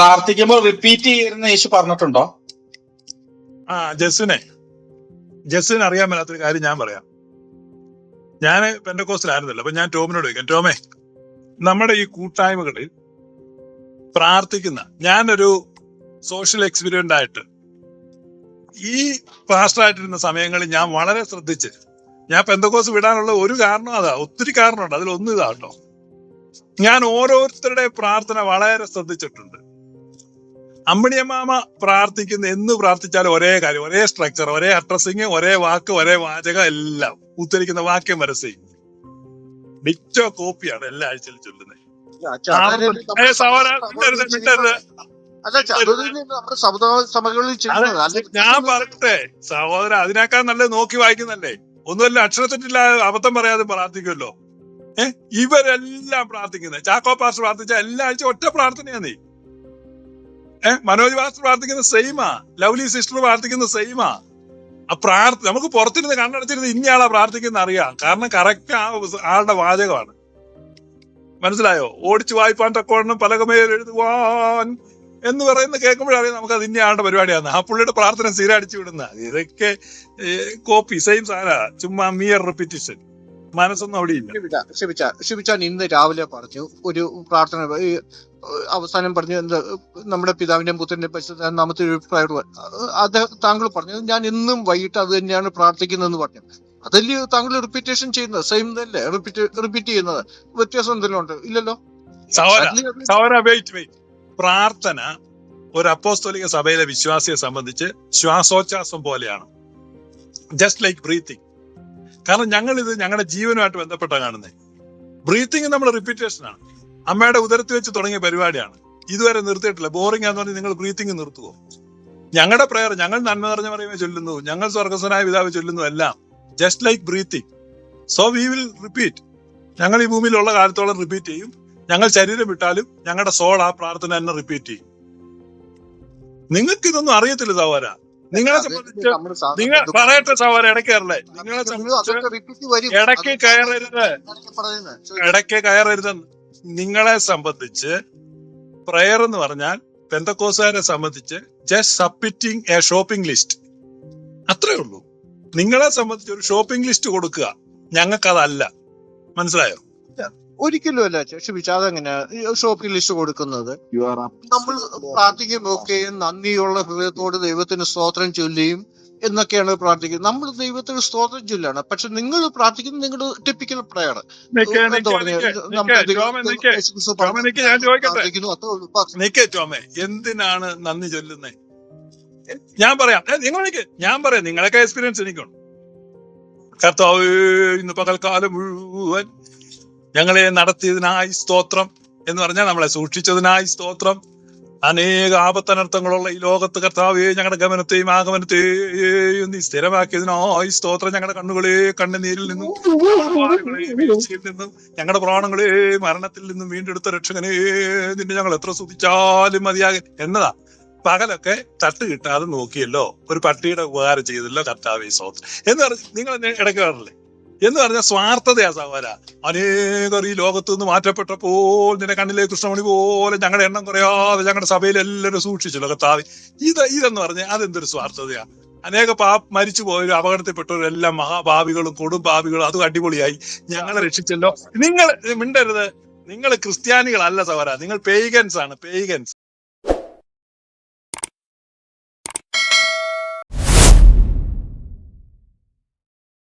പ്രാർത്ഥിക്കുമ്പോൾ റിപ്പീറ്റ് ചെയ്യുന്ന യേശു പറഞ്ഞിട്ടുണ്ടോ? ആ ജസ്വിനെ ജസ്സിന് അറിയാൻ മേലാത്തൊരു കാര്യം ഞാൻ പറയാം. ഞാൻ പെൻഡക്കോസ്റ്റിലായിരുന്നല്ലോ അപ്പൊ ഞാൻ ടോമിനോട് ചോദിക്കാം. ടോമേ നമ്മുടെ ഈ കൂട്ടായ്മകളിൽ പ്രാർത്ഥിക്കുന്ന ഞാനൊരു സോഷ്യൽ എക്സ്പീരിയന്റ് ആയിട്ട് ഈ പാസ്റ്ററായിട്ടിരുന്ന സമയങ്ങളിൽ ഞാൻ വളരെ ശ്രദ്ധിച്ച് ഞാൻ പെന്തക്കോസ് വിടാനുള്ള ഒരു കാരണം അതാ ഒത്തിരി കാരണമുണ്ട്. അതിലൊന്നും ഇതാ കേട്ടോ. ഞാൻ ഓരോരുത്തരുടെ പ്രാർത്ഥന വളരെ ശ്രദ്ധിച്ചിട്ടുണ്ട്. അമ്മിണിയമ്മാമ പ്രാർത്ഥിക്കുന്ന എന്ന് പ്രാർത്ഥിച്ചാലും ഒരേ കാര്യം ഒരേ സ്ട്രക്ചർ ഒരേ അഡ്രസ്സിങ് ഒരേ വാക്ക് ഒരേ വാചകം എല്ലാം ഉത്തരിക്കുന്ന വാക്യം വരെ സെയിം ഡിറ്റോ കോപ്പിയാണ് എല്ലാ ആഴ്ചയിലും ചൊല്ലുന്നത്. ഞാൻ പറയട്ടെ സഹോദര അതിനേക്കാൾ നല്ല നോക്കി വായിക്കുന്നല്ലേ ഒന്നുമല്ല അക്ഷരത്തെറ്റില്ലാതെ അബദ്ധം പറയാതെ പ്രാർത്ഥിക്കുമല്ലോ. ഏഹ് ഇവരെല്ലാം പ്രാർത്ഥിക്കുന്നത്. ചാക്കോ പാസ്റ്റർ പ്രാർത്ഥിച്ച എല്ലാ ആഴ്ച ഒറ്റ പ്രാർത്ഥനയാണ് നീ. മനോജ് മാസ്റ്റർ പ്രാർത്ഥിക്കുന്ന സെയിമാ ലവ്ലി സിസ്റ്റർ പ്രാർത്ഥിക്കുന്ന സെയിമാ ആ. പ്രാർത്ഥ നമുക്ക് പുറത്തിരുന്ന് കണ്ണടച്ചിരുന്ന് ഇന്നയാളാ പ്രാർത്ഥിക്കുന്ന അറിയാം. കാരണം കറക്റ്റ് ആ ആളുടെ വാചകമാണ്. മനസ്സിലായോ? ഓടിച്ചു വായ്പാൻ തക്കോണം പലകമേൽ എഴുതുവാൻ എന്ന് പറയുന്ന കേൾക്കുമ്പോഴറിയാം നമുക്ക് അത് ഇന്നയാളുടെ പരിപാടിയാണ് ആ പുള്ളിയുടെ പ്രാർത്ഥന സ്ഥിരം അടിച്ചു വിടുന്ന ഇതൊക്കെ കോപ്പി സെയിം സാധന ചുമ്മാ മിയർ റിപ്പീറ്റേഷൻ മനസ്സൊന്നും അവിടെ ഇല്ല. ഷിബിച്ച ഷിബിച്ചാൻ ഇന്ന് രാവിലെ പറഞ്ഞു. ഒരു പ്രാർത്ഥന അവസാനം പറഞ്ഞു എന്ത് നമ്മുടെ പിതാവിന്റെ പുത്രന്റെ പരിശുദ്ധ നാമത്തിൽ ഒരു അത് താങ്കൾ പറഞ്ഞു ഞാൻ ഇന്നും വൈകിട്ട് അത് തന്നെയാണ് പ്രാർത്ഥിക്കുന്നതെന്ന് പറഞ്ഞു. അതല്ലേ താങ്കൾ റിപ്പീറ്റേഷൻ ചെയ്യുന്നത്? സെയിം തന്നെ റിപ്പീറ്റ് റിപ്പീറ്റ് ചെയ്യുന്നത്. വ്യത്യാസം എന്തെങ്കിലും ഉണ്ട്? ഇല്ലല്ലോ? പ്രാർത്ഥന ഒരു അപ്പോസ്തോലിക സഭയിലെ വിശ്വാസിയെ സംബന്ധിച്ച് ശ്വാസോച്ഛ്വാസം പോലെയാണ്. ജസ്റ്റ് ലൈക്ക് ബ്രീത്തിങ് കാരണം ഞങ്ങൾ ഇത് ഞങ്ങളുടെ ജീവനുമായിട്ട് ബന്ധപ്പെട്ട കാണുന്നത് ബ്രീത്തിങ് നമ്മൾ റിപ്പീറ്റേഷൻ ആണ്. അമ്മയുടെ ഉദരത്തിൽ വെച്ച് തുടങ്ങിയ പരിപാടിയാണ്. ഇതുവരെ നിർത്തിയിട്ടില്ല. ബോറിംഗ് ആണെന്ന് പറഞ്ഞ് നിങ്ങൾ ബ്രീത്തിങ് നിർത്തുവോ? ഞങ്ങളുടെ പ്രയർ ഞങ്ങൾ നന്മ നിറഞ്ഞ പറയുമ്പോൾ ചൊല്ലുന്നു. ഞങ്ങൾ സ്വർഗസ്വനായ പിതാവ് ചൊല്ലുന്നു എല്ലാം. Just like breathing so we will repeat ഞങ്ങൾ ഈ ഭൂമിയിലുള്ള കാലത്തോളം റിപ്പീറ്റ് ചെയ്യും. ഞങ്ങൾ ശരീരം വിട്ടാലും ഞങ്ങളുടെ സോൾ ആ പ്രാർത്ഥന തന്നെ റിപ്പീറ്റ് ചെയ്യും. നിങ്ങൾക്ക് ഇതൊന്നും അറിയത്തില്ല സഹോദര. നിങ്ങളെ സംബന്ധിച്ച് നിങ്ങൾ പറയട്ടെ സഹോദര ഇടയ്ക്ക് കയറല്ലേ നിങ്ങളെ സംബന്ധിച്ച് ഇടയ്ക്ക് കയറരുത്. ഇടയ്ക്ക് കയറരുത്. നിങ്ങളെ സംബന്ധിച്ച് പ്രയർ എന്ന് പറഞ്ഞാൽ പെന്തക്കോസുകാരെ സംബന്ധിച്ച് just submitting a shopping list അത്രേ ഉള്ളൂ. നിങ്ങളെ സംബന്ധിച്ച് ഒരു ഷോപ്പിംഗ് ലിസ്റ്റ് കൊടുക്കുക. ഞങ്ങൾക്കതല്ല. മനസ്സിലായോ? ഒരിക്കലും അല്ല ക്ഷമിച്ച അതെങ്ങനെ ഷോപ്പിംഗ് ലിസ്റ്റ് കൊടുക്കുന്നത്. നമ്മൾ പ്രാർത്ഥിക്കുമ്പോഴൊക്കെ നന്ദിയുള്ള ഹൃദയത്തോട് ദൈവത്തിന് സ്തോത്രം ചൊല്ലിയും എന്നൊക്കെയാണ് പ്രാർത്ഥിക്കുന്നത്. നമ്മൾ ദൈവത്തിന് സ്തോത്രം ചൊല്ലാണ്. പക്ഷെ നിങ്ങൾ പ്രാർത്ഥിക്കുന്നത് നിങ്ങളുടെ ടിപ്പിക്കൽ പ്രയർ. എന്തിനാണ് നന്ദി ചൊല്ലുന്നേ? ഞാൻ പറയാം. നിങ്ങൾ എനിക്ക് ഞാൻ പറയാം. നിങ്ങളൊക്കെ എക്സ്പീരിയൻസ് എനിക്കുണ്ട്. കർത്താവ് ഇന്ന് പകൽക്കാലം മുഴുവൻ ഞങ്ങളെ നടത്തിയതിനായി സ്തോത്രം എന്ന് പറഞ്ഞാൽ നമ്മളെ സൂക്ഷിച്ചതിനായി സ്തോത്രം. അനേക ആപത്തനർത്ഥങ്ങളുള്ള ഈ ലോകത്ത് കർത്താവേ ഞങ്ങളുടെ ഗമനത്തെയും ആഗമനത്തെയും നീ സ്ഥിരമാക്കിയതിനായി സ്തോത്രം. ഞങ്ങളുടെ കണ്ണുകളെ കണ്ണുനീരിൽ നിന്നും നിന്നും ഞങ്ങളുടെ പ്രാണങ്ങളെ മരണത്തിൽ നിന്നും വീണ്ടെടുത്ത രക്ഷകനെ നിന്നെ ഞങ്ങൾ എത്ര സ്തുതിച്ചാലും മതിയാകും എന്നതാ. പകലൊക്കെ തട്ട് കിട്ടാതെ നോക്കിയല്ലോ. ഒരു പട്ടിയുടെ ഉപകാരം ചെയ്തല്ലോ കർത്താവെ സ്തോത്രം. എന്ന് പറഞ്ഞ് നിങ്ങൾ ഇടയ്ക്ക് പറഞ്ഞില്ലേ എന്ന് പറഞ്ഞ സ്വാർത്ഥതയാ സഹോദര. അനേകർ ഈ ലോകത്ത് നിന്ന് മാറ്റപ്പെട്ടപ്പോൾ നിന്റെ കണ്ണിലെ കൃഷ്ണമണി പോലെ ഞങ്ങളുടെ എണ്ണം കുറയാതെ ഞങ്ങളുടെ സഭയിൽ എല്ലാവരും സൂക്ഷിച്ചു ലോകത്താവി. ഇത് ഇതെന്ന് പറഞ്ഞ അതെന്തൊരു സ്വാർത്ഥതയാ. അനേക പാ മരിച്ചു പോയവരും അപകടത്തിൽപ്പെട്ടവരെല്ലാം മഹാഭാവികളും കൊടും ഭാവികളും അതും അടിപൊളിയായി. ഞങ്ങളെ രക്ഷിച്ചല്ലോ. നിങ്ങൾ മിണ്ടരുത്. നിങ്ങൾ ക്രിസ്ത്യാനികളല്ല സഹോദര. നിങ്ങൾ പേയ്ഗൻസ് ആണ്. പേയ്ഗൻസ്